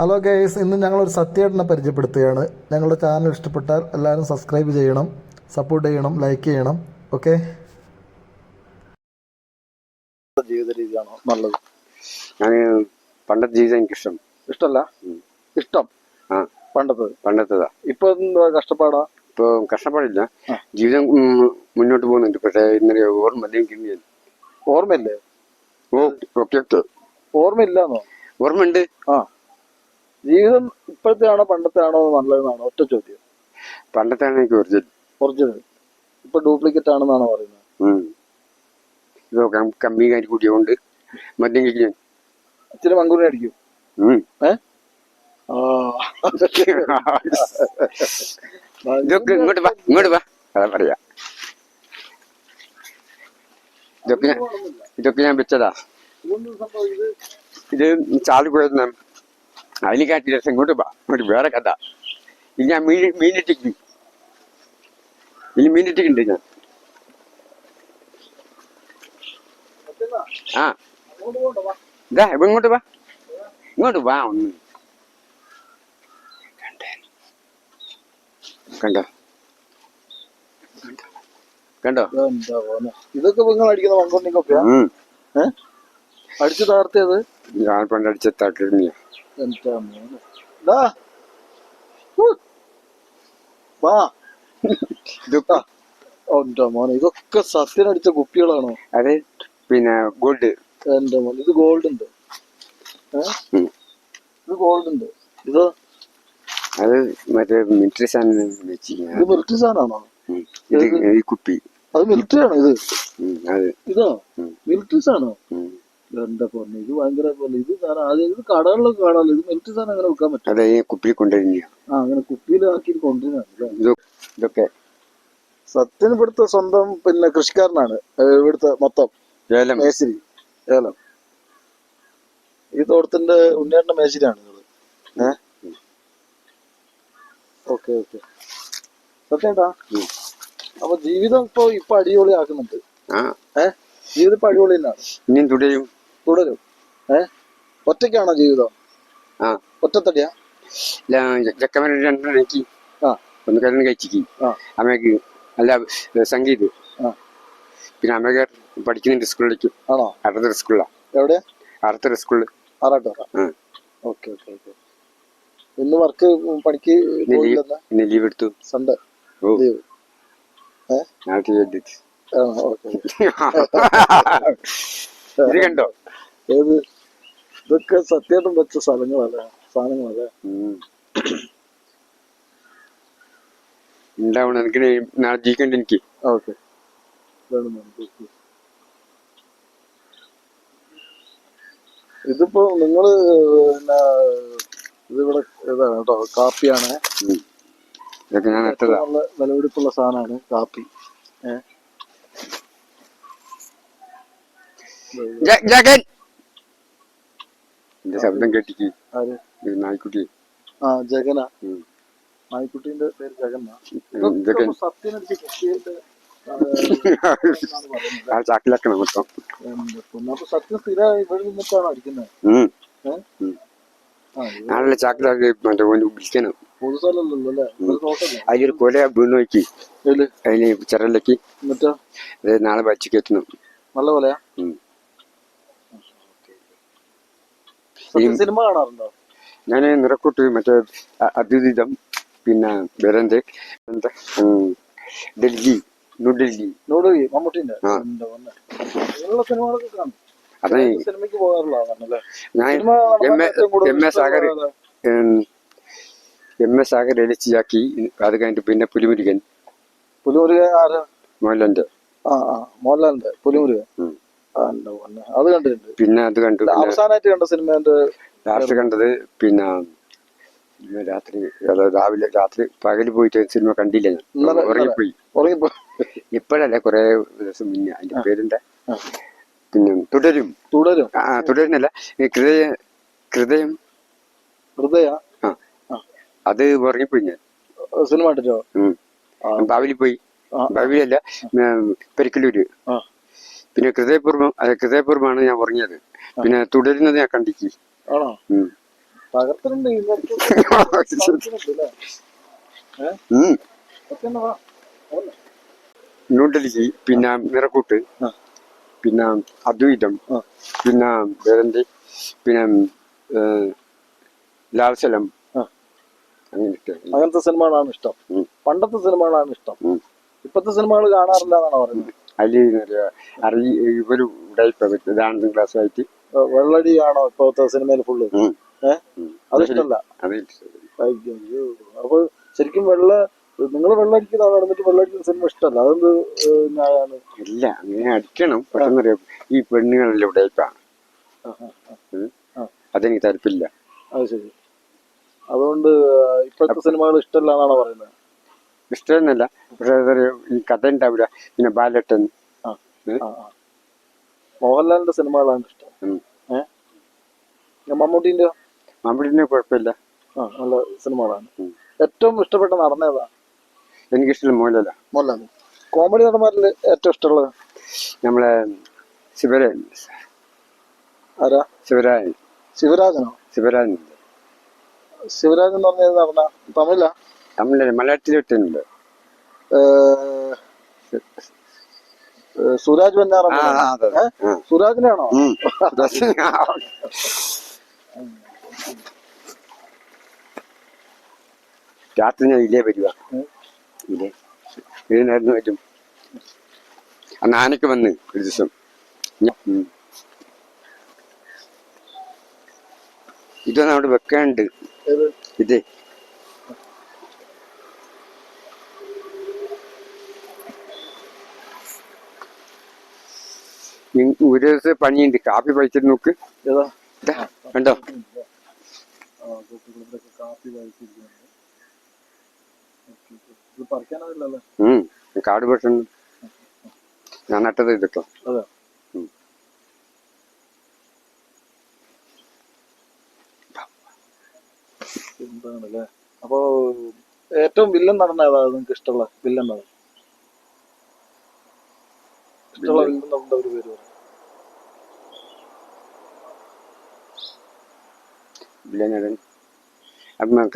Hello guys ഇന്ന് ഞങ്ങളൊരു സത്യേട്ടനെ പരിചയപ്പെടുത്തുകയാണ്. ഞങ്ങളുടെ ചാനൽ ഇഷ്ടപ്പെട്ടാൽ എല്ലാവരും സബ്സ്ക്രൈബ് ചെയ്യണം സപ്പോർട്ട് ചെയ്യണം ലൈക്ക് ചെയ്യണം. ഓക്കെ ജീവിത രീതിയാണോ നല്ലത്? ഞാൻ പണ്ടത്തെ ജീവിതം എനിക്കിഷ്ടം. ഇഷ്ടമല്ല ഇഷ്ടം? ആ. പണ്ടത്തത്? പണ്ടത്തേതാ. ഇപ്പൊ എന്താ കഷ്ടപ്പാടാ? ഇപ്പൊ കഷ്ടപ്പാടില്ല. ജീവിതം മുന്നോട്ട് പോകുന്നുണ്ട്. പക്ഷേ ഇന്നലെ ഓർമ്മ കിട്ടിയ ഓർമ്മയില്ലേ? ഓ ഓക്കെ ഓർമ്മയില്ലാന്നോ? ഓർമ്മ ഉണ്ട് ആ. ജീവിതം ഇപ്പോഴത്തെ ആണോ പണ്ടത്തെ ആണോ നല്ലതെന്നാണോ? ഒറ്റ ചോദ്യം. പണ്ടത്തെയാണ് എനിക്ക് ഒറിജിനൽ. ഒറിജിനൽ. ഇപ്പൊ ഡ്യൂപ്ലിക്കേറ്റ് ആണെന്നാണ് പറയുന്നത്? ഉം. ഇതോ കം- കമ്പി കാരി കൂടിയോണ്ട്. മദ്യം കഴിക്കാൻ ഇച്ചിരി മങ്കൂറിനെ അടിക്കും. ഏ? ആ. ഇതൊക്കെ ഇങ്ങോട്ട് വാ ഇങ്ങോട്ട് വാ. അതാ പറയാ. ഇതൊക്കെ ഞാൻ ഇതൊക്കെ ഞാൻ വെച്ചതാ. ഇത് ഇത് പോയത് അതിന് കാട്ടി രസം ഇങ്ങോട്ട് വാ. ഇങ്ങോട്ട് വേറെ കഥ. ഇനി ഞാൻ മീൻ മീനിട്ടിക്കും ഇനി മീനിട്ടിക്കുണ്ട് ഞാൻ? ആ. ഇതാ ഇപ്പൊ ഇങ്ങോട്ട് വാ. ഇങ്ങോട്ട് വാ ഒന്ന്. കണ്ടോ. കണ്ടോ? ഇതൊക്കെ നിങ്ങൾ അടിക്കുന്ന. ഏ? അടിച്ചു താർത്തിയത് ഞാൻ പണ്ടടിച്ച തക്കിയ എന്താ മോനെ ദാ. വാ ഇതൊക്കെ എന്റെ മോനെ ഇതൊക്കെ സത്യനടിച്ച കുപ്പികളാണോ? അതെ. പിന്നെ ഗോൾഡ് എന്റെ മോനെ ഇത് ഗോൾഡ് ഉണ്ട്. ഇത് ഗോൾഡ് ഉണ്ട്. ഇത്? അത് മറ്റേ മിലിറ്ററി സാധനം ഇത് മിലിറ്ററി സാധനമാണോ? ഈ കുപ്പി. അത് മിലിറ്ററി ആണോ ഇത്? ഇതാ. മിലിറ്ററി സാധനോ ഉം. പറഞ്ഞ ഇത് ഭയങ്കര ഇത് സാധനം ആദ്യം ഇത് കടകളിലൊക്കെ കാണാമല്ലോ. ഇത് മിലിറ്ററി സാധനം അങ്ങനെ വെക്കാൻ പറ്റും അത് ഈ കുപ്പി കൊണ്ടുവരിക ആ അങ്ങനെ കുപ്പിയിലാക്കി കൊണ്ടുവരുന്നല്ലേ ഇത് ഇതൊക്കെ സത്യൻ ഇവിടുത്തെ സ്വന്തം പിന്നെ കൃഷിക്കാരനാണ്. ഇവിടുത്തെ മൊത്തം. മേശരി മേശിരി. ഏലം. ഈ തോട്ടത്തിന്റെ ഉണ്ണിയേട്ടന്റെ മേശരിയാണ് നിങ്ങൾ ഏ? Okay okay. സത്യേട്ടാ അപ്പൊ ജീവിതം ഇപ്പൊ ഇപ്പൊ അടിപൊളി ആക്കുന്നുണ്ട് ഏഹ് ജീവിതം ഇപ്പൊ അടിപൊളി തന്നെയാണ് ഇനിയും തുടരും തുടരും. ഏ? ഒറ്റയ്ക്കാണോ ജീവിതം? ആ. ഒറ്റത്തടിയാ? ചെക്കന്മാരെ രണ്ടെണ്ണം എനിക്ക് ആ. ഒന്ന് കല്യാണം കഴിച്ചിക്ക്. അമ്മയ്ക്ക് അല്ല സംഗീത്. പിന്നെ അമ്മയ്ക്ക് പഠിക്കുന്നുണ്ട് സ്കൂളിലേക്ക്. ആണോ? അടുത്തൊരു സ്കൂളിലാണ് എവിടെയാ? അടുത്തൊരു സ്കൂളിൽ ആറാട്ടോറ ഓക്കെ ഓക്കെ ഓക്കെ. ഇന്ന് വർക്ക് പണിക്ക് ലീവ് എടുത്തു. സൺഡേ. ലീവ്. ഓക്കെ. ഇത് കണ്ടോ? ഏത്? ഇതൊക്കെ സത്യമായിട്ടും വെച്ച സ്ഥലങ്ങളല്ല സാധനങ്ങളല്ലേ. ഉണ്ടാവണം. എനിക്ക് നാളെ ജീവിക്കണ്ട എനിക്ക്. ഓക്കെ. ഇതിപ്പോ നിങ്ങൾ പിന്നെ ഇതിവിടെ ഇതാണ് കേട്ടോ കാപ്പിയാണ്. ഇതൊക്കെ ഞാൻ വിലപിടിപ്പുള്ള സാധനമാണ് കാപ്പി. ഏഹ് ജഗൻ എന്റെ ശബ്ദം കേട്ടിക്ക്. ആര്? നായ്ക്കുട്ടി. ആ ജഗന. ഉം. പേര് ജഗൻ ആ ചാക്കിലാക്കണം മൊത്തം. സത്യം സ്ഥിരം ഇവിടെ നിന്നിട്ടാണ് അടിക്കുന്നത് നാളെ ചാക്കിലാക്കി മറ്റേ വിളിക്കണം അതിലൊരു കൊല വീണ് നോക്കി. അതിന് ചിറലിലേക്ക് നാളെ വച്ചിക്ക് എത്തണം നല്ല പോലെയാ ഉം. സത്യം സിനിമ കാണാറുണ്ടോ? ഞാൻ നിറക്കൂട്ട് മറ്റേ അദ്വിതം പിന്നെ വേറെന്ത് എന്താ ഡൽഹി ന്യൂഡൽഹി ന്യൂഡൽഹി മമ്മൂട്ടിന്റെ. സിനിമകളൊക്കെ കാണും. അതെ. സിനിമയ്ക്ക് ഞാൻ എം എ സാഗർ? എം എലിച്ചിയാക്കി അത് കഴിഞ്ഞിട്ട് പിന്നെ പുലിമുരുകൻ. പുലിമുരുകൻ ആരാ? മോഹൻലാലിന്റെ. ആ മോഹൻലാലിന്റെ പുലിമുരുകൻ. അത് കണ്ടിട്ടുണ്ട്. പിന്നെ അത് കണ്ടു. അവസാനമായിട്ട് കണ്ട സിനിമന്റെ ലാസ്റ്റ് കണ്ടത് പിന്നെ രാത്രി രാവിലെ രാത്രി പകൽ പോയിട്ട് സിനിമ കണ്ടില്ല ഞാൻ. ഉറങ്ങിപ്പോയി. ഉറങ്ങിപ്പോയി. ഉറങ്ങിപ്പോ ഇപ്പോഴല്ല കുറെ ദിവസം മുന്നേ അതിന്റെ പേരെന്താ? ആ. പിന്നെ തുടരും. തുടരും. ആ തുടരുന്നല്ല. ഹൃദയ ഹൃദയം. ഹൃദയ. ആ. അത് ഉറങ്ങിപ്പോയി ഞാൻ. സിനിമ കണ്ടിട്ടോ. ബാവിലി പോയി. ഭാവിയിലല്ല ബാവിലല്ല പെരിക്കലൂര് പിന്നെ ഹൃദയപൂർവം ഹൃദയപൂർവമാണ് ഞാൻ ഉറങ്ങിയത്. പിന്നെ തുടരുന്നത് ഞാൻ കണ്ടിക്ക്. ന്യൂഡൽഹി പിന്നെ നിറക്കൂട്ട് പിന്നെ അദ്വൈതം പിന്നെ വേറെന്ത്? പിന്നെ ലാൽസലം. അങ്ങനത്തെ സിനിമകളാണ് ഇഷ്ടം. പണ്ടത്തെ സിനിമകളാണ് ഇഷ്ടം. ഇപ്പത്തെ സിനിമകൾ കാണാറില്ല എന്നാണ് പറയുന്നത്? അതിൽ അറി ഇവർ ടൈപ്പ് ഇതാണ് ക്ലാസ് ആയിട്ട് വെള്ളടിയാണോ ഇപ്പോഴത്തെ സിനിമയിൽ ഫുള്ള് അത് ഇഷ്ടമല്ല അയ്യോ. അപ്പൊ ശരിക്കും വെള്ള നിങ്ങൾ വെള്ളടിക്കുന്ന നടന്നിട്ട് വെള്ളടിക്കുന്ന സിനിമ ഇഷ്ടമല്ല അതെന്ത് ന്യായാണ്? ഇല്ല അങ്ങനെ അടിക്കണം. പെട്ടെന്നറിയാം ഈ പെണ്ണുങ്ങളെല്ലാം ടൈപ്പാണ്. അതെനിക്ക് താല്പര്യമില്ല. അത് ശരി. അതുകൊണ്ട് ഇപ്പോഴത്തെ സിനിമകൾ ഇഷ്ടമല്ല എന്നാണ് പറയുന്നത്? ഇഷ്ടമെന്നല്ല പക്ഷെ അതൊരു ഈ കഥ ഉണ്ടാവില്ല. പിന്നെ ബാലട്ടൻ. മോഹൻലാലിന്റെ സിനിമകളാണ് ഇഷ്ടം. മമ്മൂട്ടിന്റെ മമ്മൂട്ടിന്റെ മമ്മൂട്ടിനെ കുഴപ്പമില്ല നല്ല സിനിമകളാണ്. ഏറ്റവും ഇഷ്ടപ്പെട്ട നടന്നേതാ എനിക്കിഷ്ടം മോഹൻലാല. മോഹൻലാൽ കോമഡി നടന്മാരിൽ ഏറ്റവും ഇഷ്ടമുള്ളത്? നമ്മളെ ശിവരാജൻ. ആരാ? ശിവരാജൻ. ശിവരാജനോ? ശിവരാജൻ. ശിവരാജൻ എന്ന് പറഞ്ഞത് നടന്ന തമിഴ? തമിഴിൽ മലയാളത്തിൽ ഇട്ടുണ്ട് സുരാജ്. സുരാജിനാണോ രാത്രി ഞാൻ ഇല്ലേ വരിക. ഇല്ലേ ഇതിനായിരുന്നു പറ്റും അന്ന് ആനയ്ക്ക് വന്ന് ഒരു ദിവസം. ഇതൊന്നും അവിടെ വെക്കാണ്ട് ഏത്? ഇതേ. ഒരു ദിവസം പണിയുണ്ട്. കാപ്പി പഴിച്ചിട്ട് നോക്ക്. കണ്ടോ? കാട് പെട്ടെന്ന് ഞാൻ നട്ടത് ഇതൊക്കെ അപ്പൊ ഉം. എന്താണല്ലേ? അപ്പോ ഏറ്റവും വില്ലൻ നടന്ന ഏതാ? നിങ്ങൾക്ക് ഇഷ്ടമുള്ള വില്ലൻ നടൻ? ഇഷ്ടമുള്ള വില്ലൻ നടന്ന ഒരു പേര് പറ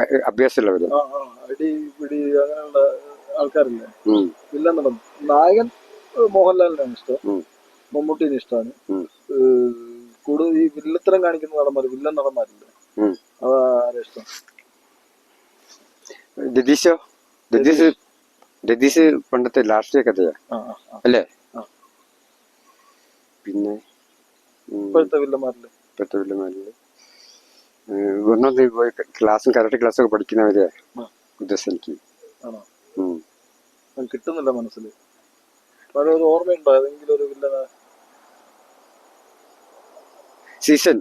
ക- അഭ്യാസമുള്ളവര്. അടി പിടി അങ്ങനെയുള്ള ആൾക്കാരില്ലേ? നായകൻ മോഹൻലാലിനാണ് ഇഷ്ടം. മമ്മൂട്ടിനെ ഇഷ്ടമാണ്. കൂടുതൽ ഈ വില്ലത്തരം കാണിക്കുന്ന നടന്മാർ വില്ലൻ നടന്മാരില്ലേ? ഉം. അത് ആരാ ഇഷ്ടം? രതീഷ്. രതീഷ് പണ്ടത്തെ രാഷ്ട്രീയ കഥയാ. അല്ലേ? പിന്നെ ഇപ്പോഴത്തെ വില്ലന്മാരിൽ ഇപ്പോഴത്തെ വില്ലന്മാരിൽ ഒന്നത് പോയി ക്ലാസ്സും കരാട്ടെ ക്ലാസ്സൊക്കെ പഠിക്കുന്നവരെ. ഉദ്ദേശം എനിക്ക് കിട്ടുന്നില്ല മനസ്സിൽ ഒരു ഓർമ്മയുണ്ടോ? ഏതെങ്കിലും ഒരു വില്ലന? സീസൺ?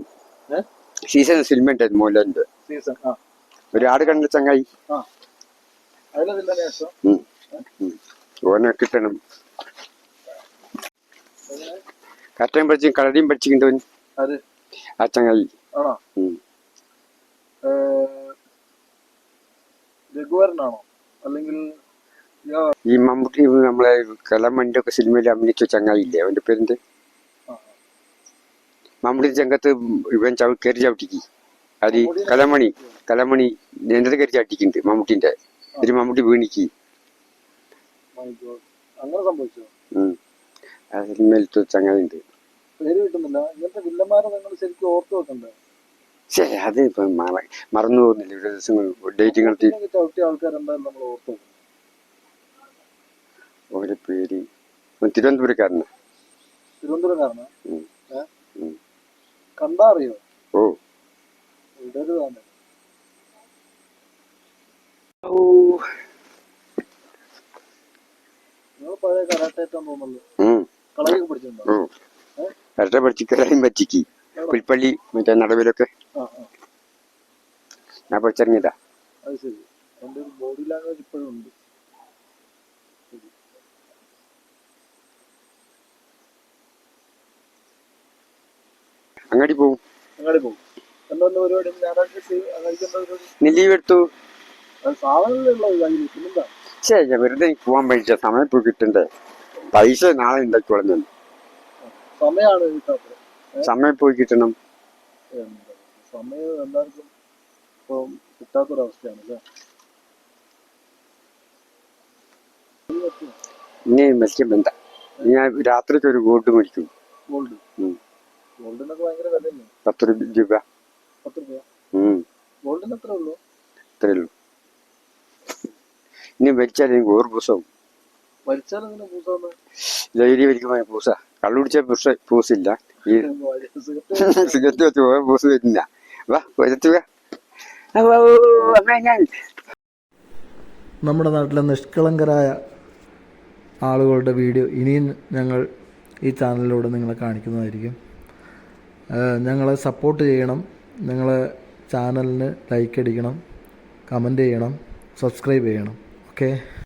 സീസൺ സിനിമ ഉണ്ടായിരുന്നു മോഹൻലാലിന്റെ സീസൺ ആട് കണ്ട ചങ്ങായി. ഓനെ കിട്ടണം? കറ്റയും പഠിച്ചും കളരിയും പഠിച്ചിട്ടുണ്ടോ ആ ചങ്ങായി. ആണോ? രഘുവരനാണോ? അല്ലെങ്കിൽ ഈ മമ്മൂട്ടി നമ്മളെ കലമണ്ടി ഒക്കെ സിനിമയിൽ അഭിനയിച്ച ചങ്ങായില്ലേ അവന്റെ ആ, മമ്മൂട്ടി രംഗത്ത് ഇവൻ ചവ കയറി ചവിട്ടിക്ക്. അത് കലമണി കലമണി നേന്ത്ര കയറി ചവിട്ടിക്കുന്നുണ്ട് മമ്മൂട്ടിന്റെ. ഒരു മമ്മൂട്ടി വീണിക്ക്. സിനിമയിൽ God. അങ്ങനെ സംഭവിച്ചോ? ഉം. ആ സിനിമയിലത്തെ ചങ്ങായി ഉണ്ട് പേര് കിട്ടുന്നില്ല. ഇങ്ങനത്തെ വില്ലന്മാരെ നിങ്ങൾ ശരിക്കും ഓർത്ത് വെക്കണ്ടേ? ശേ അത് ഇപ്പം മറ- മറന്നു പോകുന്നില്ല. ഒരു ദിവസം ഡേറ്റിംഗ് നടത്തി ഓരോ പേര്. തിരുവനന്തപുരക്കാരനാ. തിരുവനന്തപുരക്കാരനാ. കണ്ടാ അറിയോ? ഓ. ഇടരുതാണ് കരട്ടെ പഠിച്ച് പറ്റിക്ക് പുൽപ്പള്ളി മറ്റേ നടവിലൊക്കെ. ഞാൻ പഠിച്ചിറങ്ങിയതാ ബോഡി ലാംഗ്വേജ് ഇപ്പോഴും ഉണ്ട്. അങ്ങാടി പോവും. അങ്ങാടി പോകും ശേ ഞാൻ വെറുതെ പോവാൻ പറ്റിച്ച സമയം പോയി കിട്ടണ്ടേ? പൈസ നാളെ ഉണ്ടാക്കി ഞാൻ സമയമാണ് സമയം പോയി കിട്ടണം. സമയം എല്ലാവർക്കും ഇപ്പം കിട്ടാത്തൊരവസ്ഥയാണ് അല്ലേ ഇനി മത്സ്യം ബന്ധ. ഞാൻ രാത്രിക്ക് ഒരു ഗോൾഡ് മേടിക്കും. ഗോൾഡ്. ഗോൾഡിനൊക്കെ ഭയങ്കര വിലയല്ലേ? പത്ത് രൂപ. പത്ത് രൂപ ഗോൾഡിന് എത്ര ഉള്ളൂ? അത്രേ ഉള്ളൂ. ഇനി മരിച്ചാൽ എനിക്ക് ഒരു പൂസവും. മരിച്ചാൽ എങ്ങനെ പൂസാന്ന് ലൈരി വലിക്കുമ്പോൾ പൂസ. കള്ളുടിച്ച പൂസ പൂസില്ല. സിഗരറ്റ് സിഗരറ്റ് വെച്ച് പോയ പൂസ് വരുന്നില്ല വാ വരത്തുക നമ്മുടെ നാട്ടിലെ നിഷ്കളങ്കരായ ആളുകളുടെ വീഡിയോ ഇനിയും ഞങ്ങൾ ഈ ചാനലിലൂടെ നിങ്ങളെ കാണിക്കുന്നതായിരിക്കും. ഞങ്ങളെ സപ്പോർട്ട് ചെയ്യണം. നിങ്ങൾ ചാനലിന് ലൈക്ക് അടിക്കണം. കമന്റ് ചെയ്യണം. സബ്സ്ക്രൈബ് ചെയ്യണം. ഓക്കെ